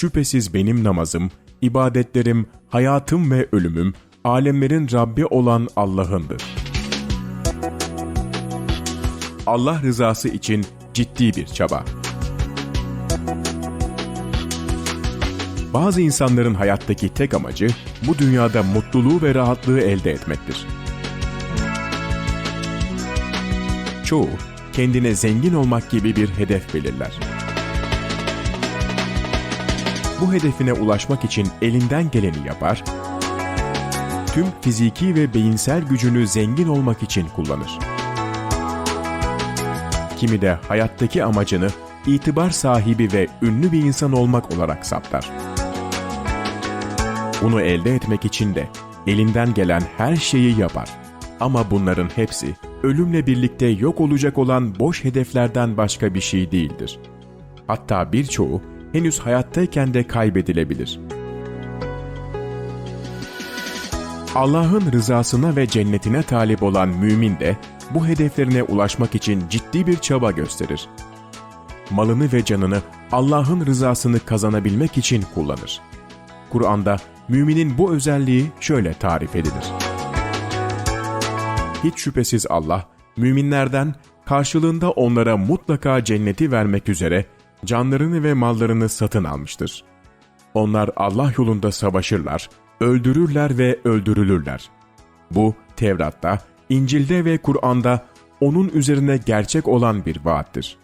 Şüphesiz benim namazım, ibadetlerim, hayatım ve ölümüm, alemlerin Rabbi olan Allah'ındır. Allah rızası için ciddi bir çaba. Bazı insanların hayattaki tek amacı bu dünyada mutluluğu ve rahatlığı elde etmektir. Çoğu kendine zengin olmak gibi bir hedef belirler. Bu hedefine ulaşmak için elinden geleni yapar, tüm fiziki ve beyinsel gücünü zengin olmak için kullanır. Kimi de hayattaki amacını itibar sahibi ve ünlü bir insan olmak olarak saptar. Bunu elde etmek için de elinden gelen her şeyi yapar. Ama bunların hepsi ölümle birlikte yok olacak olan boş hedeflerden başka bir şey değildir. Hatta birçoğu henüz hayattayken de kaybedilebilir. Allah'ın rızasına ve cennetine talip olan mümin de bu hedeflerine ulaşmak için ciddi bir çaba gösterir. Malını ve canını Allah'ın rızasını kazanabilmek için kullanır. Kur'an'da müminin bu özelliği şöyle tarif edilir. Hiç şüphesiz Allah, müminlerden karşılığında onlara mutlaka cenneti vermek üzere canlarını ve mallarını satın almıştır. Onlar Allah yolunda savaşırlar, öldürürler ve öldürülürler. Bu Tevrat'ta, İncil'de ve Kur'an'da onun üzerine gerçek olan bir vaattir.